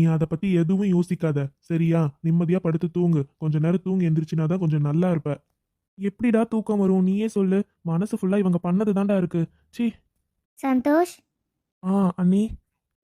நீ அதை பத்தி எதுவும் யோசிக்காத. சரியா? நிம்மதியா படுத்து தூங்கு. கொஞ்ச நேரம் தூங்கி எந்திரிச்சினா தான் கொஞ்சம் நல்லா இருப்ப. எப்படிடா தூக்கம் வரும்? நீயே சொல்லு. மனசு ஃபுல்லா இவங்க பண்ணது தாண்டா இருக்கு. சி சந்தோஷ்? ஆ அண்ணி.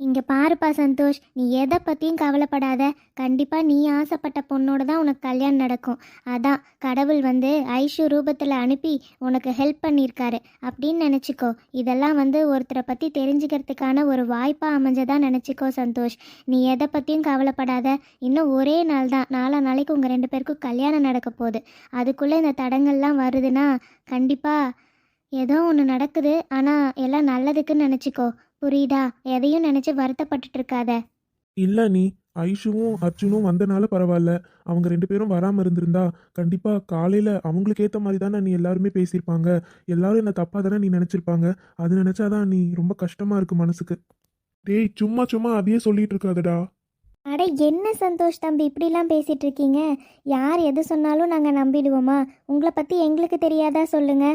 இங்க பாருப்பா சந்தோஷ் நீ எதை பத்தியும் கவலைப்படாத. கண்டிப்பா நீ ஆசைப்பட்ட பொண்ணோட தான் உனக்கு கல்யாணம் நடக்கும். அதான் கடவுள் வந்து ஐஷு ரூபத்துல அனுப்பி உனக்கு ஹெல்ப் பண்ணியிருக்காரு. அப்படின்னு நினச்சிக்கோ. இதெல்லாம் வந்து ஒருத்தரை பத்தி தெரிஞ்சுக்கிறதுக்கான ஒரு வாய்ப்பா அமைஞ்சதா நினச்சிக்கோ சந்தோஷ். நீ எதை பத்தியும் கவலைப்படாத. இன்னும் ஒரே நாள் தான். நாலா நாளைக்கு உங்க ரெண்டு பேருக்கும் கல்யாணம் நடக்க போகுது. அதுக்குள்ள இந்த தடங்கள்லாம் வருதுன்னா கண்டிப்பா ஏதோ ஒன்று நடக்குது. ஆனால் எல்லாம் நல்லதுக்குன்னு நினச்சிக்கோ. புரியுதா? எதையும் நினச்சி வருத்தப்பட்டுட்டு இருக்காத இல்ல நீ ஐஷுவும் அர்ஜுனும் வந்தனால பரவாயில்ல அவங்க ரெண்டு பேரும் வராம இருந்திருந்தா கண்டிப்பா காலையில அவங்களுக்கு ஏத்த மாதிரி தானே நீ எல்லாருமே பேசியிருப்பாங்க. எல்லாரும் என்ன தப்பா தானே நீ நினைச்சிருப்பாங்க. அது நினைச்சாதான் நீ ரொம்ப கஷ்டமா இருக்கு மனசுக்கு. டேய் சும்மா சும்மா அதையே சொல்லிட்டு இருக்காதடா அட என்ன சந்தோஷ் தம்பி இப்படிலாம் பேசிட்டு இருக்கீங்க யார் எது சொன்னாலும் நாங்கள் நம்பிடுவோமா? உங்களை பற்றி எங்களுக்கு தெரியாதா சொல்லுங்க.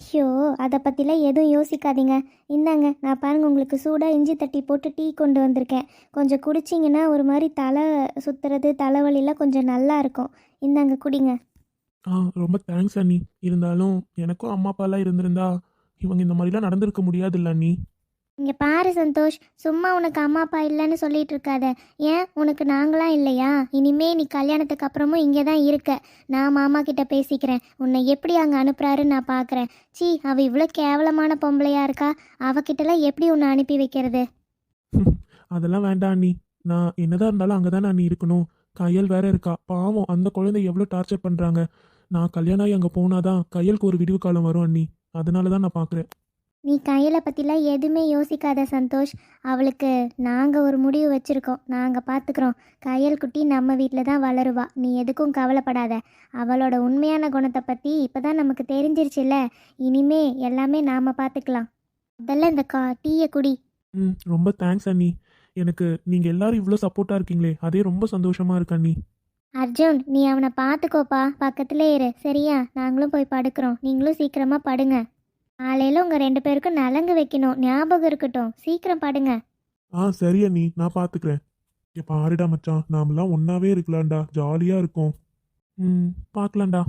ஐயோ அதை பற்றிலாம் எதுவும் யோசிக்காதீங்க. இந்தாங்க நான் பாருங்கள் உங்களுக்கு சூடாக இஞ்சி தட்டி போட்டு டீ கொண்டு வந்திருக்கேன். கொஞ்சம் குடிச்சிங்கன்னா ஒரு மாதிரி தலை சுற்றுறது தலைவலிலாம் கொஞ்சம் நல்லா இருக்கும். இந்தாங்க குடிங்க. ஆ ரொம்ப தேங்க்ஸ் அண்ணி. இருந்தாலும் எனக்கும் அம்மா அப்பாலாம் இருந்திருந்தா இவங்க இந்த மாதிரிலாம் நடந்திருக்க முடியாதுல்ல அண்ணி. இங்கே பாரு சந்தோஷ் சும்மா உனக்கு அம்மா அப்பா இல்லைன்னு சொல்லிட்டு இருக்காத. ஏன்? உனக்கு நாங்களாம் இல்லையா? இனிமே நீ கல்யாணத்துக்கு அப்புறமும் இங்கே தான் இருக்க. நான் மாமா கிட்ட பேசிக்கிறேன். உன்னை எப்படி அங்கே அனுப்புறாருன்னு நான் பார்க்குறேன் சீ அவள் இவ்வளோ கேவலமான பொம்பளையா இருக்கா? அவகிட்டலாம் எப்படி உன்னை அனுப்பி வைக்கிறது? அதெல்லாம் வேண்டாம் நீ நான் என்னதான் இருந்தாலும் அங்கே நான் அண்ணி இருக்கணும். கையல் வேற இருக்கா. பாவம் அந்த குழந்தை எவ்வளோ டார்ச்சர் பண்ணுறாங்க நான் கல்யாணம் ஆகி அங்கே போனாதான் கையலுக்கு ஒரு விடிவு காலம் வரும் அண்ணி. அதனால தான் நான் பார்க்குறேன் நீ கையில் பற்றிலாம் எதுவுமே யோசிக்காத சந்தோஷ். அவளுக்கு நாங்கள் ஒரு முடிவு வச்சுருக்கோம். நாங்கள் பார்த்துக்குறோம் கையல் குட்டி நம்ம வீட்டில் தான் வளருவா. நீ எதுக்கும் கவலைப்படாத. அவளோட உண்மையான குணத்தை பற்றி இப்போ தான் நமக்கு தெரிஞ்சிருச்சுல்ல. இனிமே எல்லாமே நாம் பார்த்துக்கலாம் முதல்ல இந்த கா டீயை குடி. ம் ரொம்ப தேங்க்ஸ் அண்ணி. எனக்கு நீங்கள் எல்லாரும் இவ்வளோ சப்போர்ட்டாக இருக்கீங்களே. அதே ரொம்ப சந்தோஷமா இருக்கு அண்ணி. அர்ஜுன் நீ அவனை பார்த்துக்கோப்பா பக்கத்திலே இரு. சரியா? நாங்களும் போய் படுக்கிறோம். நீங்களும் சீக்கிரமாக படுங்க. காலையில் உங்கள் ரெண்டு பேருக்கும் நலங்கு வைக்கணும். ஞாபகம் இருக்கட்டும். சீக்கிரம் படுங்க. ஆ சரி அண்ணி. நான் பார்த்துக்கிறேன் இங்கே பாருடா மச்சான். நாமெல்லாம் ஒன்றாவே இருக்கலாம்டா. ஜாலியாக இருக்கும். ம் பார்க்கலாம்டா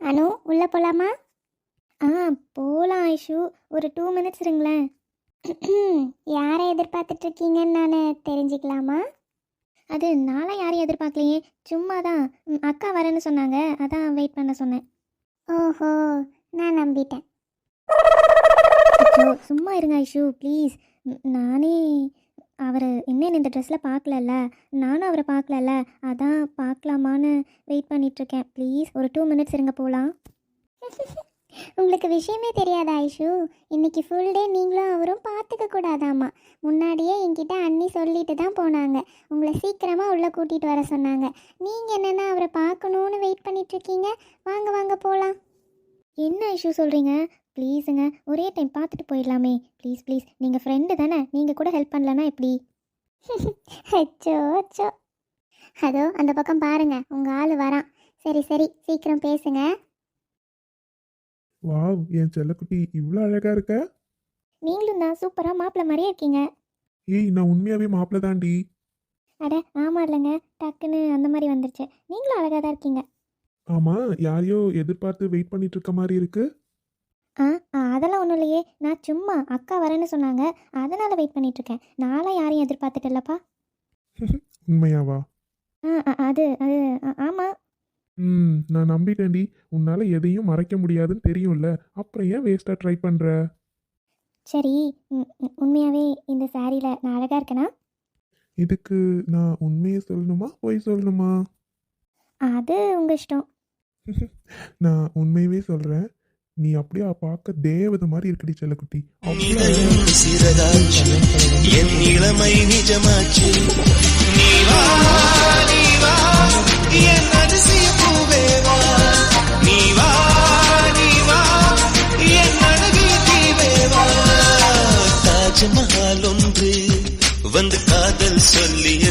அனு உள்ளே போகலாமா ஆ போகலாம் ஐஷு. ஒரு டூ மினிட்ஸ் இருங்களேன். யாரை எதிர்பார்த்துட்டு இருக்கீங்கன்னு நான் தெரிஞ்சுக்கலாமா? அது நானும் யாரையும் எதிர்பார்க்கலையே. சும்மா தான் அக்கா வரேன்னு சொன்னாங்க. அதான் வெயிட் பண்ண சொன்னேன். ஓஹோ நான் நம்பிட்டேன். சும்மா இருங்க ஐஷு. ப்ளீஸ் நானே அவர் இன்னும் இந்த ட்ரெஸ்ஸில் பார்க்கலல்ல? நானும் அவரை பார்க்கலல்ல? அதான் பார்க்கலாமான்னு வெயிட் பண்ணிகிட்ருக்கேன் ப்ளீஸ் ஒரு டூ மினிட்ஸ் இருங்க போகலாம் உங்களுக்கு விஷயமே தெரியாதா ஐஷு? இன்னைக்கு ஃபுல் டே நீங்களும் அவரும் பார்த்துக்க கூடாதாம்மா முன்னாடியே என்கிட்ட அண்ணி சொல்லிட்டு தான் போனாங்க. உங்களை சீக்கிரமாக உள்ளே கூட்டிகிட்டு வர சொன்னாங்க. நீங்கள் என்னென்னா அவரை பார்க்கணுன்னு வெயிட் பண்ணிகிட்ருக்கீங்க வாங்க வாங்க போகலாம் என்ன ஐஷு சொல்கிறீங்க ப்ளீஸுங்க ஒரே டைம் பார்த்துட்டு போயிடலாமே. ப்ளீஸ் ப்ளீஸ் நீங்கள் ஃப்ரெண்டு தானே நீங்கள் கூட ஹெல்ப் பண்ணலன்னா எப்படி? அச்சோ அச்சோ. அதோ அந்த பக்கம் பாருங்க உங்கள் ஆள் வரான். சரி சரி சீக்கிரம் பேசுங்க. வாவ் என் செல்லக்குட்டி இவ்வளோ அழகா இருக்க. நீங்களும் தான் சூப்பராக மாப்பிள்ளை மாதிரியே இருக்கீங்க. ஏய் நான் உண்மையாவே மாப்பிள்ள தாண்டி அட ஆமாம் இல்லைங்க டக்குன்னு அந்த மாதிரி வந்துருச்சு. நீங்களும் அழகாக தான் இருக்கீங்க. ஆமா யாரையோ எதிர்பார்த்து வெயிட் பண்ணிட்டு இருக்க மாதிரி இருக்கு. ஆ அதெல்லாம் ஒன்றும் இல்லையே. நான் சும்மா அக்கா வரேன்னு சொன்னாங்க. அதனால் வெயிட் பண்ணிட்டு இருக்கேன் நாளை யாரையும் எதிர்பார்த்துட்டு இல்லப்பா உண்மையாவா? ஆ அது அது ஆமாம் ம் நான் நம்பிட்டேன்டி. உன்னால எதையும் மறைக்க முடியாதுன்னு தெரியும்ல. அப்புறம் ஏன் வேஸ்டா ட்ரை பண்ற? சரி உண்மையாகவே இந்த சாரியில் நான் அழகாக இருக்கேனா? இதுக்கு நான் உண்மையை சொல்லணுமா பொய் சொல்லணுமா? அது உங்கள் இஷ்டம். நான் உண்மையவே சொல்றேன். நீ அப்படியே பார்க்க தேவதை மாதிரி இருக்கடி செல்லக்குட்டி. என் இளமை நிஜமாச்சு. நீ வா நீ வா என் அதிசய பூவே வா. நீ வா நீ வா என் அழகிய தீவே வா. தாஜ்மஹால் ஒன்று வந்து காதல் சொல்லிய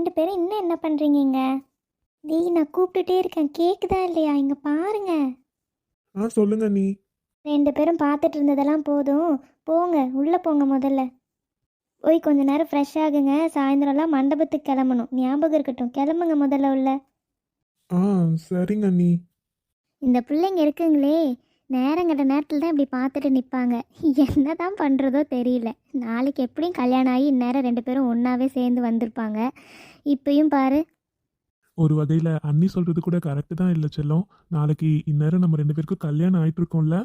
ரெண்டு பேரும் இன்னும் என்ன பண்ணுறீங்க தி நான் கூப்பிட்டுட்டே இருக்கேன். கேக்குதா இல்லையா? இங்கே பாருங்க. ஆ சொல்லுங்க நீ. ரெண்டு பேரும் பார்த்துட்டு இருந்ததெல்லாம் போதும். போங்க உள்ளே போங்க முதல்ல. போய் கொஞ்ச நேரம் ஃப்ரெஷ் ஆகுங்க. சாயந்தரம்லாம் மண்டபத்துக்கு கிளம்பணும். ஞாபகம் இருக்கட்டும். கிளம்புங்க முதல்ல உள்ள. ஆ சரிங்க நீ. இந்த பிள்ளைங்க இருக்குங்களே. நேரங்கட்ட நேரத்தில் தான் இப்படி பார்த்துட்டு நிற்பாங்க என்ன தான் பண்ணுறதோ தெரியல. நாளைக்கு எப்படியும் கல்யாணம் ஆகி இந்நேரம் ரெண்டு பேரும் ஒன்றாவே சேர்ந்து வந்திருப்பாங்க. இப்பயும் பாரு. ஒரு வகையில அண்ணி சொல்றது கூட கரெக்டு தான் இல்லை செல்லம். நாளைக்கு இந்நேரம் நம்ம ரெண்டு பேருக்கும் கல்யாணம் ஆயிட்டு இருக்கோம்ல?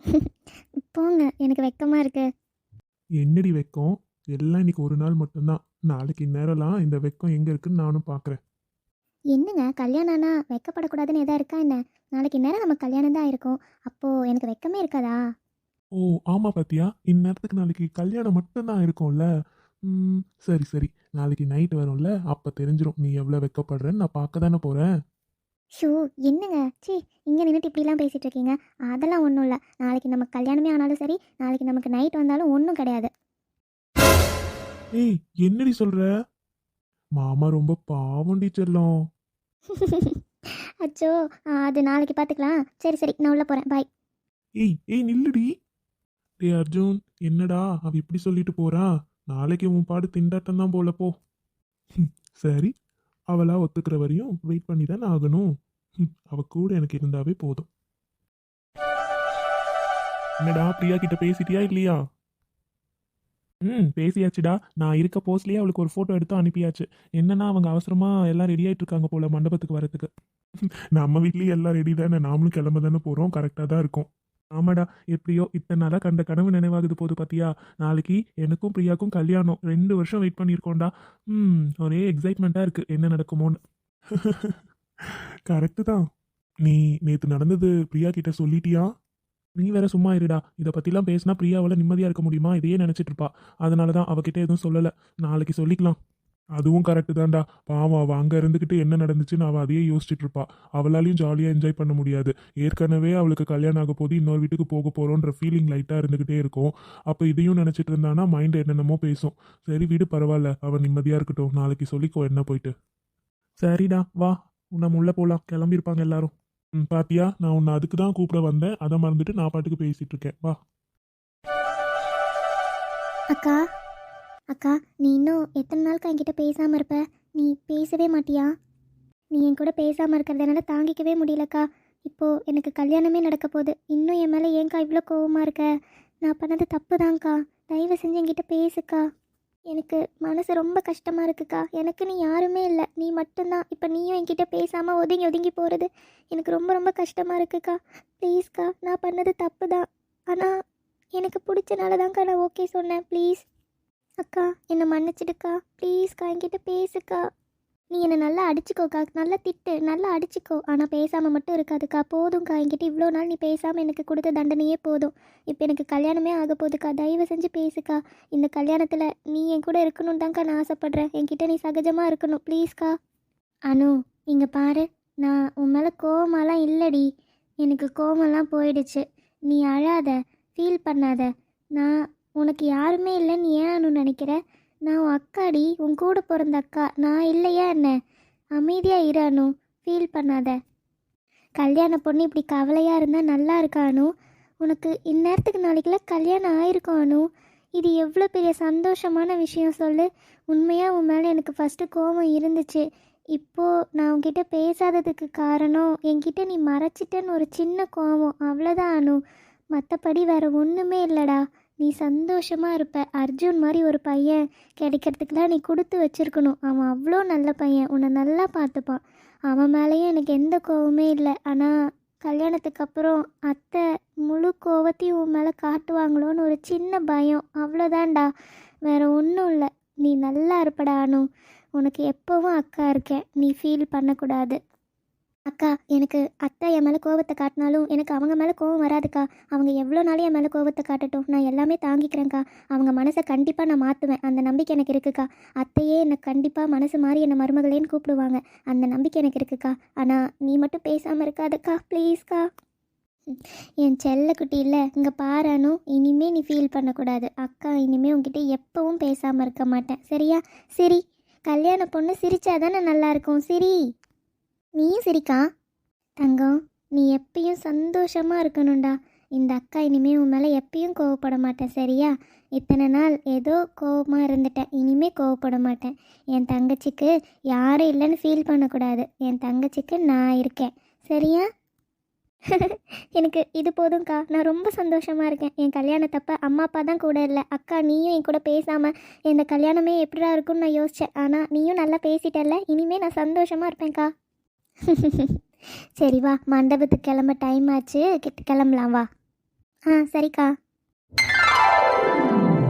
போங்க எனக்கு வெக்கமாக இருக்கு. என்னடி வெக்கம்? எல்லாம் இன்னைக்கு ஒரு நாள் மட்டும்தான். நாளைக்கு இந்நேரம்லாம் இந்த வெக்கம் எங்க இருக்குன்னு நானும் பார்க்கறேன் என்னங்க கல்யாணம்னா வெக்கப்படக்கூடாதுன்னு எதா இருக்கா என்ன? நாளைக்கு நேரம் நம்ம கல்யாணம் தான் இருக்கும் அப்போது எனக்கு வெக்கமே இருக்காதா? ஓ ஆமா பாத்தியா. இந்நேரத்துக்கு நாளைக்கு கல்யாணம் மட்டும்தான் இருக்கும்ல. ம் சரி சரி. நாளைக்கு நைட் வரும்ல. அப்ப தெரிஞ்சிரும். நீ எவ்வளவு வெக்கப்படுறன்னு நான் பார்க்க தானே போறேன். ஷூ என்னங்க? சி இங்கே நின்றுட்டு இப்படிலாம் பேசிகிட்டு இருக்கீங்க. அதெல்லாம் ஒன்றும் இல்லை. நாளைக்கு நமக்கு கல்யாணமே ஆனாலும் சரி நாளைக்கு நமக்கு நைட் வந்தாலும் ஒன்றும் கிடையாது. ஏய் என்னடி சொல்ற? மாமா ரொம்ப பாவண்டி செல்லம் அச்சோ ஆ, அது நாளைக்கு பார்த்துக்கலாம் சரி சரி நான் உள்ளே போகிறேன் பாய் ஏய் ஏய் நில்லுடி. டே அர்ஜுன் என்னடா? அவ இப்படி சொல்லிட்டு போறா? நாளைக்கு உன் பாடு திண்டாட்டம் தான் போல போ. சரி. அவளா ஒத்துக்கிற வரையும் வெயிட் பண்ணி தான் ஆகணும் அவ கூட எனக்கு இருந்தாவே போதும். என்னடா பிரியா கிட்ட பேசிட்டியா இல்லையா? ம் பேசியாச்சுடா. நான் இருக்க போஸ்ட்லேயே அவளுக்கு ஒரு ஃபோட்டோ எடுத்து அனுப்பியாச்சு. என்னன்னா அவங்க அவசரமா எல்லாம் ரெடி ஆயிட்டு இருக்காங்க போல மண்டபத்துக்கு வரதுக்கு நம்ம வீட்லயும் எல்லாம் ரெடி தானே? நாமளும் கிளம்ப தானே போறோம். கரெக்டாக தான் இருக்கும். ஆமாடா எப்படியோ இத்தனை நாளாக கண்ட கனவு நினைவாகுது போது பார்த்தியா நாளைக்கு எனக்கும் பிரியாக்கும் கல்யாணம். ரெண்டு வருஷம் வெயிட் பண்ணியிருக்கோம்டா. ம் ஒரே எக்ஸைட்மெண்ட்டாக இருக்குது என்ன நடக்குமோன்னு. கரெக்டு தான். நீ நேற்று நடந்தது பிரியா கிட்ட சொல்லிட்டியா? நீ வேற சும்மா இருடா. இதை பற்றிலாம் பேசினா பிரியாவால் நிம்மதியாக இருக்க முடியுமா? இதையே நினச்சிட்டு இருப்பா. அதனால தான் அவகிட்ட எதுவும் சொல்லலை. நாளைக்கு சொல்லிக்கலாம். அதுவும் கரெக்டு தான்டா. பாவம் அவள் அங்கே இருந்துக்கிட்டு என்ன நடந்துச்சுன்னு அவள் அதையே யோசிச்சுட்டு இருப்பா. அவளாலையும் ஜாலியாக என்ஜாய் பண்ண முடியாது. ஏற்கனவே அவளுக்கு கல்யாணம் ஆக போது இன்னொரு வீட்டுக்கு போக போகிறோன்ற ஃபீலிங் லைட்டாக இருந்துக்கிட்டே இருக்கும். அப்போ இதையும் நினச்சிட்டு இருந்தானா மைண்ட் என்னென்னமோ பேசும். சரி வீடு பரவாயில்ல. அவள் நிம்மதியாக இருக்கட்டும். நாளைக்கு சொல்லிக்கோ என்ன போயிட்டு. சரிடா வா. நம்ம உள்ளே போகலாம் கிளம்பியிருப்பாங்க எல்லாரும். ம் பாத்தியா? நான் உன்னை அதுக்கு தான் கூப்பிட வந்தேன். அதை மறந்துட்டு நான் பாட்டுக்கு பேசிட்டு இருக்கேன். வா. அக்கா அக்கா நீ இன்னும் எத்தனை நாளுக்கு என்கிட்ட பேசாமல் இருப்ப? நீ பேசவே மாட்டியா? நீ என் கூட பேசாமல் இருக்கிறதுனால தாங்கிக்கவே முடியலக்கா. இப்போது எனக்கு கல்யாணமே நடக்க போகுது. இன்னும் என் மேலே ஏன்க்கா இவ்வளோ கோவமாக இருக்க? நான் பண்ணது தப்பு தான்க்கா தயவு செஞ்சு என்கிட்ட பேசுக்கா. எனக்கு மனசு ரொம்ப கஷ்டமாக இருக்குக்கா. எனக்கு நீ யாருமே இல்லை. நீ மட்டும்தான். இப்போ நீயும் என்கிட்ட பேசாமல் ஒதுங்கி ஒதுங்கி போகிறது எனக்கு ரொம்ப ரொம்ப கஷ்டமாக இருக்குக்கா. ப்ளீஸ்க்கா நான் பண்ணது தப்பு தான் ஆனால் எனக்கு பிடிச்சனால தான்க்கா நான் ஓகே சொன்னேன். ப்ளீஸ். அக்கா என்னை மன்னிச்சிடுக்கா. ப்ளீஸ்க்கா என்கிட்ட பேசுக்கா. நீ என்னை நல்லா அடிச்சுக்கோக்கா நல்லா திட்டு நல்லா அடிச்சுக்கோ. ஆனால் பேசாமல் மட்டும் இருக்காதுக்கா. போதும்க்கா என்கிட்ட இவ்வளோ நாள் நீ பேசாமல் எனக்கு கொடுத்த தண்டனையே போதும். இப்போ எனக்கு கல்யாணமே ஆக போகுதுக்கா. தயவு செஞ்சு பேசுக்கா. இந்த கல்யாணத்தில் நீ என் கூட இருக்கணும் தான்க்கா நான் ஆசைப்பட்றேன். என்கிட்ட நீ சகஜமாக இருக்கணும். ப்ளீஸ்க்கா. அனு இங்கே பாரு. நான் உன் மேலே கோவமெல்லாம் இல்லடி. எனக்கு கோவமெல்லாம் போயிடுச்சு. நீ அழாத. ஃபீல் பண்ணாத. நான் உனக்கு யாருமே இல்லைன்னு ஏன் அனு நினைக்கிற? நான் உன் அக்காடி உன் கூட பிறந்த அக்கா. நான் இல்லையா என்ன? அமைதியாக இரானு ஃபீல் பண்ணாத. கல்யாண பொண்ணு இப்படி கவலையாக இருந்தால் நல்லா இருக்கானு உனக்கு இந்நேரத்துக்கு நாளைக்கெல்லாம் கல்யாணம் ஆயிருக்கும் அனு. இது எவ்வளோ பெரிய சந்தோஷமான விஷயம் சொல்லு. உண்மையாக உன் மேலே எனக்கு ஃபஸ்ட்டு கோபம் இருந்துச்சு. இப்போது நான் உன்கிட்ட பேசாததுக்கு காரணம் என்கிட்ட நீ மறைச்சிட்டேன்னு ஒரு சின்ன கோபம். அவ்வளோதான் அனு. மற்றபடி வேறு ஒன்றுமே இல்லைடா. நீ சந்தோஷமாக இருப்ப. அர்ஜுன் மாதிரி ஒரு பையன் கிடைக்கிறதுக்கெலாம் நீ கொடுத்து வச்சிருக்கணும். அவன் அவ்வளோ நல்ல பையன். உன்னை நல்லா பார்த்துப்பான். அவன் மேலேயும் எனக்கு எந்த கோவமே இல்லை. ஆனால் கல்யாணத்துக்கு அப்புறம் அத்தை முழு கோவத்தையும் உன் மேலே காட்டுவாங்களோன்னு ஒரு சின்ன பயம். அவ்வளோதான்டா. வேற ஒன்றும் இல்லை. நீ நல்லா இருப்படா அனு. உனக்கு எப்போவும் அக்கா இருக்கேன். நீ ஃபீல் பண்ணக்கூடாது. அக்கா எனக்கு அத்தை என் மேலே கோவத்தை காட்டினாலும் எனக்கு அவங்க மேலே கோவம் வராதுக்கா. அவங்க எவ்வளோ நாளும் என் மேலே கோவத்தை காட்டட்டும். நான் எல்லாமே தாங்கிக்கிறேன்க்கா. அவங்க மனசை கண்டிப்பாக நான் மாற்றுவேன் அந்த நம்பிக்கை எனக்கு இருக்குக்கா. அத்தையே என்னை கண்டிப்பாக மனசு மாறி என்னை மருமகளேன்னு கூப்பிடுவாங்க. அந்த நம்பிக்கை எனக்கு இருக்குக்கா. ஆனால் நீ மட்டும் பேசாமல் இருக்காதுக்கா ப்ளீஸ்க்கா. என் செல்லக்குட்டி இல்லை இங்கே பாரானு இனிமே நீ ஃபீல் பண்ணக்கூடாது. அக்கா இனிமே உங்ககிட்ட எப்பவும் பேசாமல் இருக்க மாட்டேன். சரியா? சரி. கல்யாண பொண்ணு சிரிச்சாதானே நல்லா இருக்கும். சரி. நீயும் சிரிக்கா? தங்கம் நீ எப்பயும் சந்தோஷமாக இருக்கணும்டா. இந்த அக்கா இனிமே உன் மேலே எப்பயும் கோவப்பட மாட்டேன் சரியா? இத்தனை நாள் ஏதோ கோவமாக இருந்துட்டேன் இனிமே கோவப்பட மாட்டேன். என் தங்கச்சிக்கு யாரும் இல்லைன்னு ஃபீல் பண்ணக்கூடாது. என் தங்கச்சிக்கு நான் இருக்கேன் சரியா? எனக்கு இது போதும்க்கா. நான் ரொம்ப சந்தோஷமாக இருக்கேன். என் கல்யாணத்தப்ப அம்மா அப்பா தான் கூட இல்லை. அக்கா நீயும் என் கூட பேசாமல் இந்த கல்யாணமே எப்படிடா இருக்கும்னு நான் யோசித்தேன் ஆனால் நீயும் நல்லா பேசிட்டல்ல. இனிமேல் நான் சந்தோஷமாக இருப்பேன்க்கா. சரி வா மண்டபத்துக்கு கிளம்ப டைம் ஆச்சு. கிட்ட கிளம்பலாம் வா. ஆ சரிக்கா.